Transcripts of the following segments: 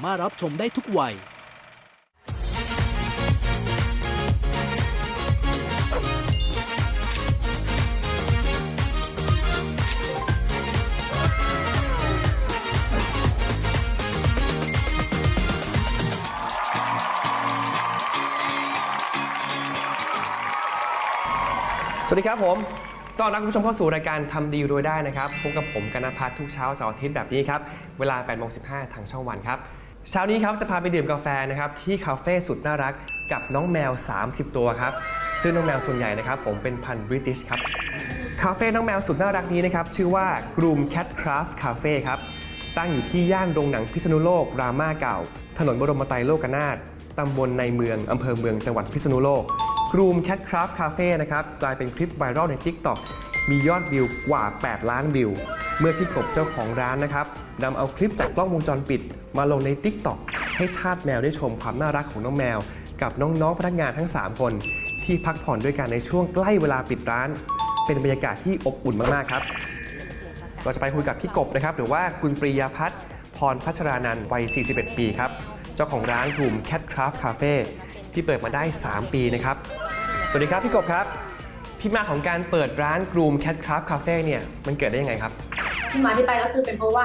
ามารถรับชมได้ทุกวัย สวัสดีครับผม ต้อนรับคุณผู้ชมเข้าสู่รายการทำดีรวยได้นะครับ พบกับผมกนนพัฒน์ทุกเช้าเสาร์อาทิตย์แบบนี้ครับ เวลา8โมง15 ทางช่องวันครับ เช้านี้ครับจะพาไปดื่มกาแฟนะครับที่คาเฟ่สุดน่ารักกับน้องแมว 30 ตัวครับซึ่งน้องแมวส่วนใหญ่นะครับผมเป็นพันธุ์บริติชครับคาเฟ่น้องแมวสุดน่ารักนี้นะครับชื่อว่า Groom Cat Craft Cafe ครับตั้งอยู่ที่ย่านโรงหนังพิษณุโลกรามาเก่า ถนนบรมไตรโลกนาถตำบลในเมืองอำเภอเมืองจังหวัดพิษณุโลก Groom Cat Craft Cafe นะครับกลายเป็นคลิปไวรัลใน TikTok มียอดวิวกว่า 8 ล้านวิว เมื่อพี่กบเจ้าของร้านนะครับนำเอาคลิปจากกล้องวงจรปิด มาลงใน TikTok ให้ทาสแมวได้ชมความน่ารักของน้องแมว กับน้องๆพนักงานทั้ง 3 คน ที่พักผ่อนด้วยกันในช่วงใกล้เวลาปิดร้าน เป็นบรรยากาศที่อบอุ่นมากๆครับ เราจะไปคุยกับพี่กบนะครับหรือว่าคุณปริยาพัฒน์พรพัชรานันท์วัย 41 ปีครับ เจ้าของร้านกลุ่ม Cat Craft Cafe ที่เปิดมาได้ 3 ปีนะครับ สวัสดีครับพี่กบครับที่มาของการเปิดร้านกลุ่ม Cat Craft Cafe เนี่ยมันเกิดได้ยังไงครับ ที่มาที่ไปก็คือเป็นเพราะว่า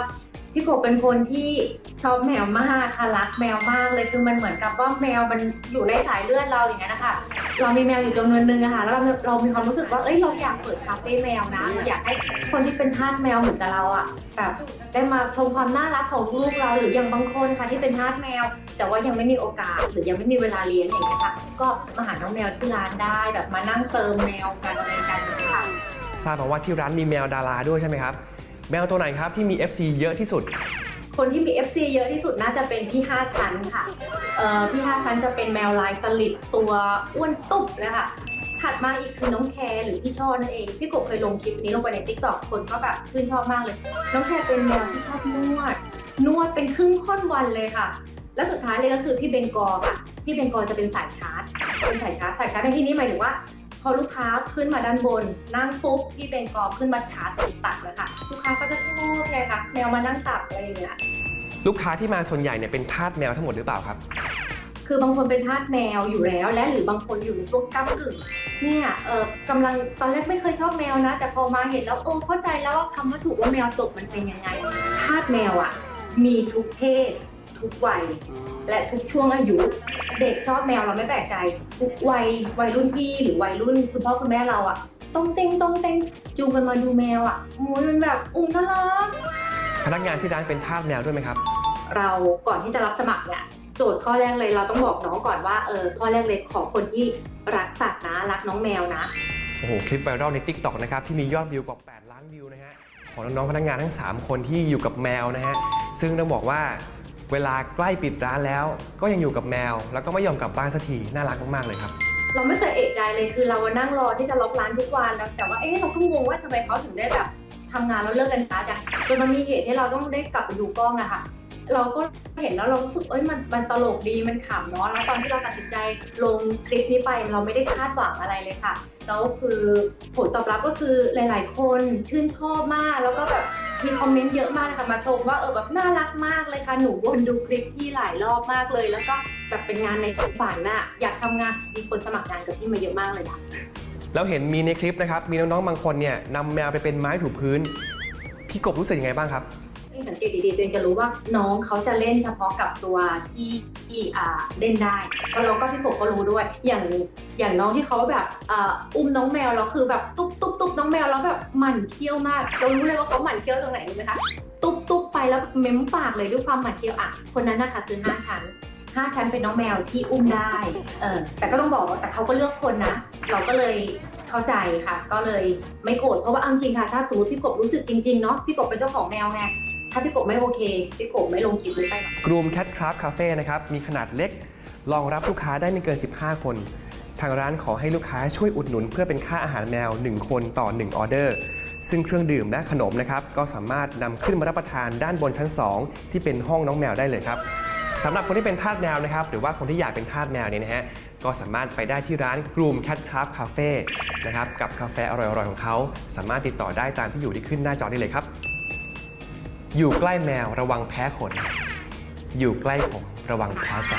พี่กบเป็นคนที่ชอบแมวมากค่ะรักแมวมากเลยคือมันเหมือนกับว่าแมวมันอยู่ในสายเลือดเราอย่างนั้นนะคะเรามีแมวอยู่จำนวนหนึ่งอะค่ะแล้วเราเรามีความรู้สึกว่าเอ้ยเราอยากเปิดคาเฟ่แมวนะเราอยากให้คนที่เป็นทาสแมวเหมือนกับเราอะแบบได้มาชมความน่ารักของลูกเราหรืออย่างบางคนค่ะที่เป็นทาสแมว แต่ว่ายังไม่มีโอกาสหรือยังไม่มีเวลาเลี้ยงอย่างนี้ยค่ะก็มาหาน้องแมวที่ร้านได้แบบมานั่งเติมแมวกันอะไรกันค่ะทราบมาว่าที่ร้านมีแมวดาราด้วยใช่ไหมครับ แมวตัวไหนครับที่มี FC เยอะที่สุด คนที่มี FC เยอะที่สุดน่าจะเป็นพี่ 5 ชั้นค่ะเอ่อพี่ 5 ชั้นจะเป็นแมวลายสลิดตัวอ้วนตุบเลยค่ะถัดมาอีกคือน้องแคร์หรือพี่ช่อนั่นเอง พี่กบเคยลงคลิปนี้ลงไปใน t ิ k t o k คนก็แบบชื่นชอบมากเลย น้องแคร์เป็นแมวที่ชอบนวด นวดเป็นครึ่งค่อนวันเลยค่ะ และสุดท้ายเลยก็คือพี่เบงกอค่ะ พี่เบงกอจะเป็นสายชาร์จ เป็นสายชาร์จ สายชาร์จในที่นี้หมายถึงว่า อลูกค้าขึ้นมาด้านบน นั่งปุ๊บพี่เบงกอร์ขึ้นมาชาร์จติดตัดเลยค่ะ ลูกค้าก็จะชอบเลยค่ะ แมวมานั่งตักอะไรอย่างเงี้ยลูกค้าที่มาส่วนใหญ่เนี่ยเป็นทาสแมวทั้งหมดหรือเปล่าครับ คือบางคนเป็นทาสแมวอยู่แล้ว และหรือบางคนอยู่ในช่วงก้ากึ่งเนี่ยเออกำลังตอนแรกไม่เคยชอบแมวนะ แต่พอมาเห็นแล้วโอ้เข้าใจแล้วว่าคำว่าถูกว่าแมวตกมันเป็นยังไงทาสแมวอะมีทุกเพศ ทุกวัย และทุกช่วงอายุ เด็กชอบแมวเราไม่แปลกใจ ทุกวัยวัยรุ่นพี่หรือวัยรุ่นคุณพ่อคุณแม่เราอะต้องเต็งต้องเต็งจูงกันมาดูแมวอะโอ้ยมันแบบอุ้มน่ารักพนักงานที่ร้านเป็นทาสแมวด้วยไหมครับ เราก่อนที่จะรับสมัครเนี่ยโจทย์ข้อแรกเลยเราต้องบอกน้องก่อนว่าเออข้อแรกเลยขอคนที่รักสัตว์นะรักน้องแมวนะโอ้โหคลิปไวรัลใน TikTok นะครับที่มียอดวิวกว่า 8 ล้านวิวนะฮะของน้องๆพนักงานทั้ง 3 คนที่อยู่กับแมวนะฮะซึ่งต้องบอกว่า เวลาใกล้ปิดร้านแล้ว ก็ยังอยู่กับแมว แล้วก็ไม่ยอมกลับบ้านสักทีน่ารักมากๆเลยครับ เราไม่เคยเอะใจเลยคือเรานั่งรอที่จะล็อกร้านทุกวันแล้วแต่ว่าเอ๊ะเราก็งงว่าทำไมเขาถึงได้แบบทำงานแล้วเลิกกันซะจังจนมันมีเหตุให้เราต้องได้กลับไปดูกล้องอะค่ะ เราก็เห็นแล้วเรารู้สึกเอ้ยมันมันตลกดีมันขำเนาะแล้วตอนที่เราตัดสินใจลงคลิปนี้ไปเราไม่ได้คาดหวังอะไรเลยค่ะแล้วคือผลตอบรับก็คือหลาย ๆ คนชื่นชอบมากแล้วก็แบบมีคอมเมนต์เยอะมากนะคะมาชมว่าเออแบบน่ารักมากเลยค่ะหนูวนดูคลิปพี่หลายรอบมากเลย แล้วก็แบบเป็นงานในฝันน่ะอยากทำงานมีคนสมัครงานกับพี่มาเยอะมากเลยค่ะแล้วเห็นมีในคลิปนะครับมีน้องๆบางคนเนี่ยนำแมวไปเป็นไม้ถูพื้น พี่กบรู้สึกยังไงบ้างครับ สังเกตดีๆตัวเองจะรู้ว่าน้องเขาจะเล่นเฉพาะกับตัวที่ที่อ่าเล่นได้แล้วเราก็พี่กบก็รู้ด้วย อย่างอย่างน้องที่เขาแบบอ่าอุ้มน้องแมวแล้วคือแบบตุ๊บตุ๊บตุ๊บน้องแมวแล้วแบบหมั่นเคี้ยวมาก เรารู้เลยว่าเขาหมั่นเคี้ยวตรงไหนรู้ไหมคะตุ๊บตุ๊บไปแล้วเม้มปากเลยด้วยความหมั่นเคี้ยวอะคนนั้นนะคะคือห้าชั้นห้าชั้นเป็นน้องแมวที่อุ้มได้ เออ แต่ก็ต้องบอกว่าแต่เขาก็เลือกคนนะ เราก็เลยเข้าใจค่ะ ก็เลยไม่โกรธ เพราะว่าเอาจริงค่ะ ถ้าสมมติพี่กบรู้สึกจริงๆเนาะ พี่กบเป็นเจ้าของแมวไง ถ้าพี่กบไม่โอเค พี่กบไม่ลงคลิปนี้ไปหรอกกรูมแคทคราฟคาเฟ่นะครับ มีขนาดเล็ก รองรับลูกค้าได้ไม่เกิน 15 คน ทางร้านขอให้ลูกค้าช่วยอุดหนุนเพื่อเป็นค่าอาหารแมว 1 คนต่อ 1 ออเดอร์ ซึ่งเครื่องดื่มและขนมนะครับ ก็สามารถนำขึ้นมารับประทานด้านบนชั้น 2 ที่เป็นห้องน้องแมวได้เลยครับสำหรับคนที่เป็นทาสแมวนะครับ หรือว่าคนที่อยากเป็นทาสแมวเนี่ยนะฮะก็สามารถไปได้ที่ร้านกรูมแคทคราฟคาเฟ่นะครับกับกาแฟอร่อยๆของเขา สามารถติดต่อได้ตามที่อยู่ที่ขึ้นหน้าจอได้เลยครับ อยู่ใกล้แมวระวังแพ้ขน อยู่ใกล้ผมระวังแพ้ใจ